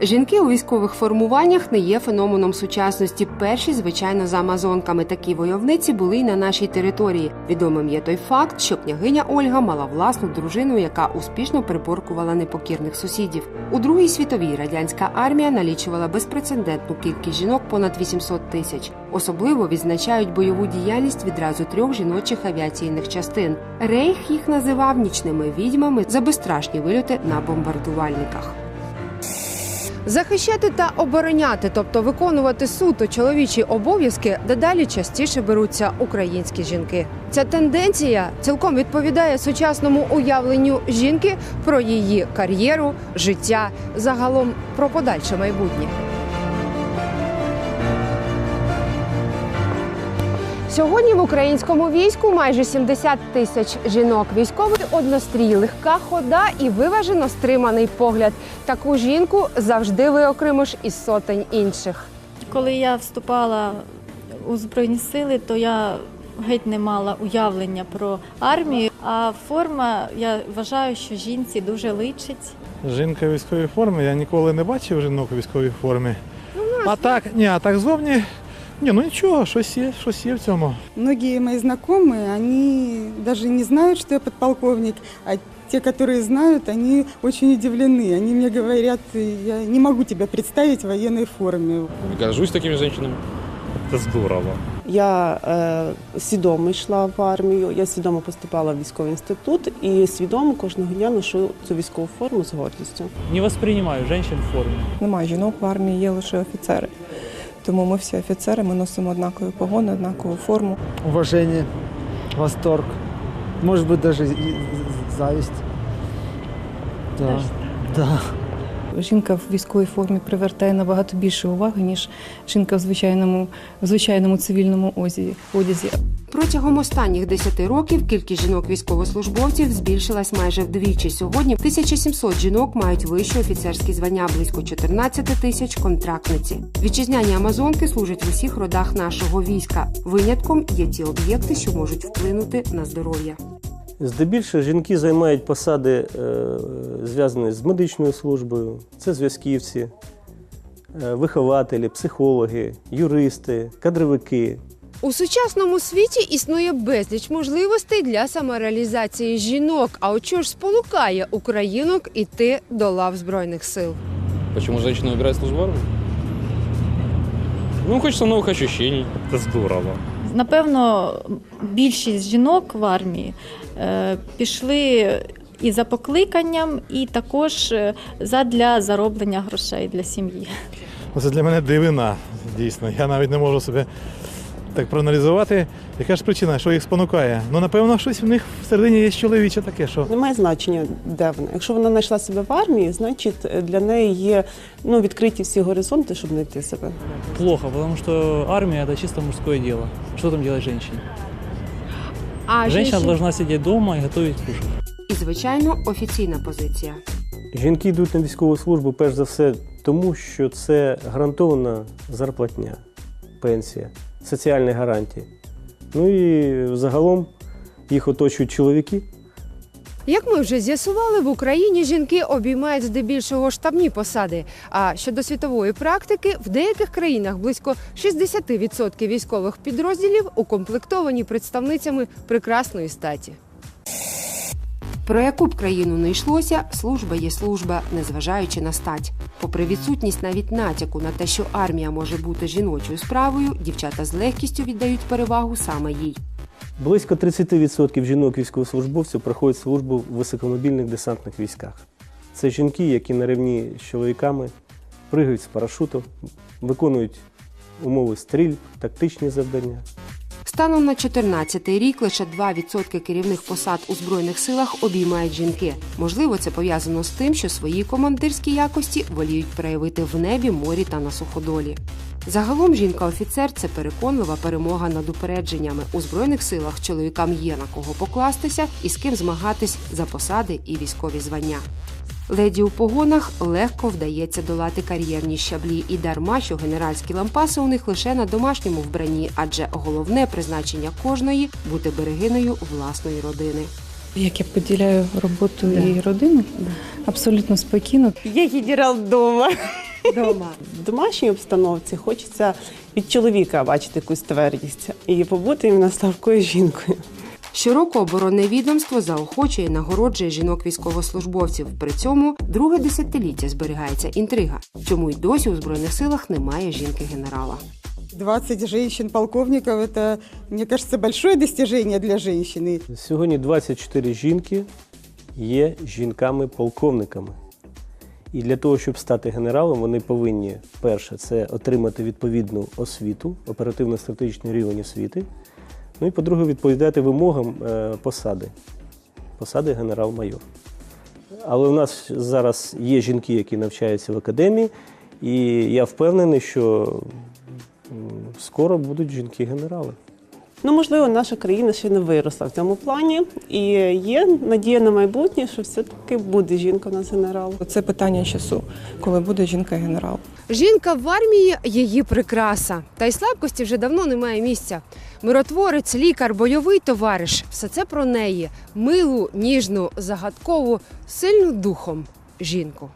Жінки у військових формуваннях не є феноменом сучасності. Перші, звичайно, за амазонками такі войовниці були й на нашій території. Відомим є той факт, що княгиня Ольга мала власну дружину, яка успішно приборкувала непокірних сусідів. У Другій світовій радянська армія налічувала безпрецедентну кількість жінок понад 800 тисяч. Особливо відзначають бойову діяльність відразу трьох жіночих авіаційних частин. Рейх їх називав нічними відьмами за безстрашні вильоти на бомбардувальниках. Захищати та обороняти, тобто виконувати суто чоловічі обов'язки, дедалі частіше беруться українські жінки. Ця тенденція цілком відповідає сучасному уявленню жінки про її кар'єру, життя, загалом про подальше майбутнє. Сьогодні в українському війську майже 70 тисяч жінок. Військовий однострій, легка хода і виважено стриманий погляд. Таку жінку завжди виокремиш із сотень інших. Коли я вступала у Збройні сили, то я геть не мала уявлення про армію. А форма, я вважаю, що жінці дуже личить. Жінка в військовій формі. Я ніколи не бачив жінок у військовій формі. А так, ні, а так зовні. Ні, ну нічого, щось є, щось є в цьому. Многие мои знакомые, они даже не знают, что я подполковник, а те, которые знают, они очень удивлены. Они мне говорят, я не могу тебя представить в военной форме. Горжусь такими женщинами. Це здорово. Я е, свідомо йшла в армію, я свідомо поступала в військовий інститут і свідомо кожного дня ношу цю військову форму з гордістю. Не воспринимаю женщин в форме. Немає жінок в армії, є лише офіцери. Тому ми всі офіцери, ми носимо однакові погони, однакову форму. Уваження, восторг, може бути навіть завість. Да. Да. Жінка в військовій формі привертає набагато більше уваги, ніж жінка в звичайному, в звичайному цивільному одязі. Протягом останніх 10 років кількість жінок-військовослужбовців збільшилась майже вдвічі. Сьогодні 1700 жінок мають вищі офіцерські звання, близько 14 тисяч контрактниці. Вітчизняні амазонки служать в усіх родах нашого війська. Винятком є ті об'єкти, що можуть вплинути на здоров'я. Здебільшого жінки займають посади, е, зв'язані з медичною службою, це зв'язківці, е, вихователі, психологи, юристи, кадровики. У сучасному світі існує безліч можливостей для самореалізації жінок. А от що ж сполукає українок іти до лав збройних сил? Почему женщина выбирает службу? Ну, хочется новых ощущений. Це здорово. Напевно, більшість жінок в армії пішли і за покликанням, і також е, задля зароблення грошей для сім'ї. Це для мене дивина, дійсно. Я навіть не можу себе так проаналізувати. Яка ж причина, що їх спонукає? Ну, напевно, щось в них всередині є чоловіче таке, що Немає значення, де вона. Якщо вона знайшла себе в армії, значить е, для неї є ну, відкриті всі горизонти, щоб знайти себе. Плохо, потому что армия это чисто мужское дело. Что там делать женщине? А Женщина жінки- должна сидеть дома и готовить кушать. і звичайно офіційна позиція. Жінки йдуть на військову службу перш за все тому, що це гарантована зарплатня, пенсія, соціальні гарантії. Ну і загалом їх оточують чоловіки. Як ми вже з'ясували, в Україні жінки обіймають здебільшого штабні посади. А щодо світової практики, в деяких країнах близько 60% військових підрозділів укомплектовані представницями прекрасної статі. Про яку б країну не йшлося, служба є служба, незважаючи на стать. Попри відсутність навіть натяку на те, що армія може бути жіночою справою, дівчата з легкістю віддають перевагу саме їй. Близько 30% жінок військовослужбовців проходять службу в високомобільних десантних військах. Це жінки, які на рівні з чоловіками пригають з парашуту, виконують умови стрільб, тактичні завдання. Станом на 14 рік лише 2% керівних посад у збройних силах обіймають жінки. Можливо, це пов'язано з тим, що свої командирські якості воліють проявити в небі, морі та на суходолі. Загалом жінка-офіцер це переконлива перемога над упередженнями. У збройних силах чоловікам є на кого покластися і з ким змагатись за посади і військові звання. Леді у погонах легко вдається долати кар'єрні щаблі і дарма, що генеральські лампаси у них лише на домашньому вбранні, адже головне призначення кожної бути берегиною власної родини. Як я поділяю роботу і родину, абсолютно спокійно. Я генерал дома. Дома. В домашній обстановці хочеться від чоловіка бачити якусь твердість і побути іменно ставкою жінкою. Щороку оборонне відомство заохочує і нагороджує жінок військовослужбовців. При цьому друге десятиліття зберігається інтрига, чому й досі у збройних силах немає жінки генерала. 20 женщин-полковников – это, мне кажется, большое достижение для женщины. Сьогодні 24 жінки є жінками-полковниками. І для того, щоб стати генералом, вони повинні перше це отримати відповідну освіту, оперативно-стратегічний рівень освіти. Ну і по-друге, відповідати вимогам е, посади, посади генерал-майор. Але у нас зараз є жінки, які навчаються в академії, і я впевнений, що скоро будуть жінки-генерали. Ну, можливо, наша країна ще не виросла в цьому плані, і є надія на майбутнє, що все-таки буде жінка у нас генерал. Це питання часу, коли буде жінка-генерал. Жінка в армії її прикраса. Та й слабкості вже давно немає місця. Миротворець, лікар, бойовий товариш все це про неї. Милу, ніжну, загадкову, сильну духом жінку.